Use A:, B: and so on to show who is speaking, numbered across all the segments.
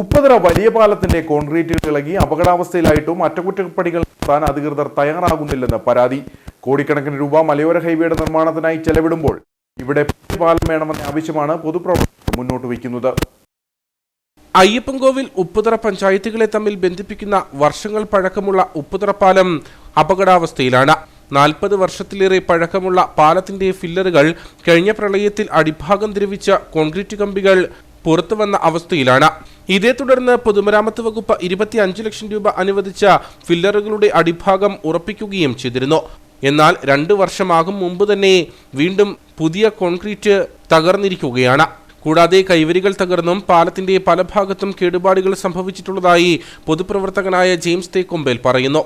A: ഉപ്പുതറ വലിയ പാലത്തിന്റെ കോൺക്രീറ്റ് ഇളകി അപകടാവസ്ഥയിലായിട്ടും അറ്റകുറ്റപ്പണികൾ നടത്താൻ അധികൃതർ തയ്യാറാകുന്നില്ലെന്ന് പരാതി. കോടിക്കണക്കിന് രൂപ മലയോര ഹൈവേയുടെ നിർമ്മാണത്തിനായി ചെലവിടുമ്പോൾ ഇവിടെ പാലം വേണമെന്ന ആവശ്യമാണ് പൊതുപ്രവർത്തകർ മുന്നോട്ട് വയ്ക്കുന്നത്.
B: അയ്യപ്പൻകോവിൽ ഉപ്പുതറ പഞ്ചായത്തുകളെ തമ്മിൽ ബന്ധിപ്പിക്കുന്ന വർഷങ്ങൾ പഴക്കമുള്ള ഉപ്പുതറ പാലം അപകടാവസ്ഥയിലാണ്. നാൽപ്പത് വർഷത്തിലേറെ പഴക്കമുള്ള പാലത്തിന്റെ ഫില്ലറുകൾ കഴിഞ്ഞ പ്രളയത്തിൽ അടിഭാഗം ദ്രവിച്ച കോൺക്രീറ്റ് കമ്പികൾ പുറത്തുവന്ന അവസ്ഥയിലാണ്. ഇതേ തുടർന്ന് പൊതുമരാമത്ത് വകുപ്പ് ഇരുപത്തിയഞ്ച് ലക്ഷം രൂപ അനുവദിച്ച ഫില്ലറുകളുടെ അടിഭാഗം ഉറപ്പിക്കുകയും ചെയ്തിരുന്നു. എന്നാൽ രണ്ടു വർഷമാകും മുമ്പ് തന്നെ വീണ്ടും പുതിയ കോൺക്രീറ്റ് തകർന്നിരിക്കുകയാണ്. കൂടാതെ കൈവരികൾ തകർന്നും പാലത്തിന്റെ പല ഭാഗത്തും കേടുപാടുകൾ സംഭവിച്ചിട്ടുള്ളതായി പൊതുപ്രവർത്തകനായ ജെയിംസ് തേക്കൊമ്പേൽ പറയുന്നു.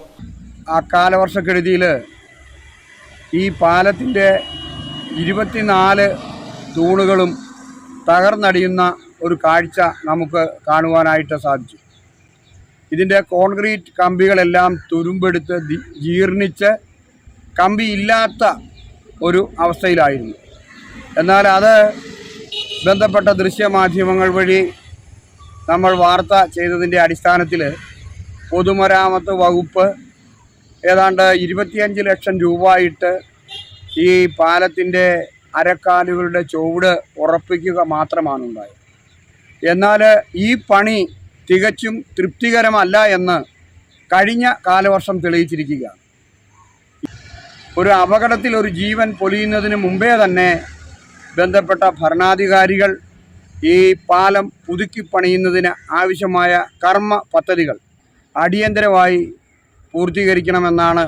C: ആ കാലവർഷക്കെടുതിയിൽ ഈ പാലത്തിന്റെ ഇരുപത്തിനാല് തൂണുകളും തകർന്നടിയുന്ന ഒരു കാഴ്ച നമുക്ക് കാണുവാനായിട്ട് സാധിച്ചു. ഇതിന്റെ കോൺക്രീറ്റ് കമ്പികളെല്ലാം തുരുമ്പെടുത്ത് ജീർണിച്ച് കമ്പി ഇല്ലാത്ത ഒരു അവസ്ഥയിലായിരുന്നു. എന്നാൽ അത് ബന്ധപ്പെട്ട ദൃശ്യമാധ്യമങ്ങൾ വഴി നമ്മൾ വാർത്ത ചെയ്തതിന്റെ അടിസ്ഥാനത്തിൽ പൊതുമരാമത്ത് വകുപ്പ് ഏതാണ്ട് ഇരുപത്തിയഞ്ച് ലക്ഷം രൂപയിട്ട് ഈ പാലത്തിന്റെ അരക്കാലുകളുടെ ചുവട് ഉറപ്പിക്കുക മാത്രമാണ് ഉണ്ടായത് എന്നാൽ ഈ പണി തികച്ചും തൃപ്തികരമല്ല എന്ന് കഴിഞ്ഞ കാലവർഷം തെളിയിച്ചിരിക്കുക. ഒരു അപകടത്തിൽ ഒരു ജീവൻ പൊലിയുന്നതിന് മുമ്പേ തന്നെ ബന്ധപ്പെട്ട ഭരണാധികാരികൾ ഈ പാലം പുതുക്കി പണിയുന്നതിന് ആവശ്യമായ കർമ്മ പദ്ധതികൾ അടിയന്തരമായി പൂർത്തീകരിക്കണമെന്നാണ്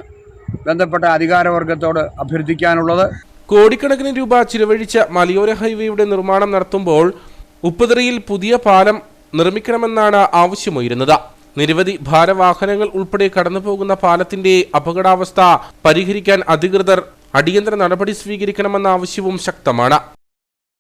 C: ബന്ധപ്പെട്ട അധികാരവർഗത്തോട് അഭ്യർത്ഥിക്കാനുള്ളത്.
B: കോടിക്കണക്കിന് രൂപ ചിലവഴിച്ച മലയോര ഹൈവേയുടെ നിർമ്മാണം നടത്തുമ്പോൾ ഉപ്പുതറയിൽ പുതിയ പാലം നിർമ്മിക്കണമെന്നാണ് ആവശ്യമുയരുന്നത്. നിരവധി ഭാരവാഹനങ്ങൾ ഉൾപ്പെടെ കടന്നുപോകുന്ന പാലത്തിന്റെ അപകടാവസ്ഥ പരിഹരിക്കാൻ അധികൃതർ അടിയന്തര നടപടി സ്വീകരിക്കണമെന്ന ആവശ്യവും ശക്തമാണ്.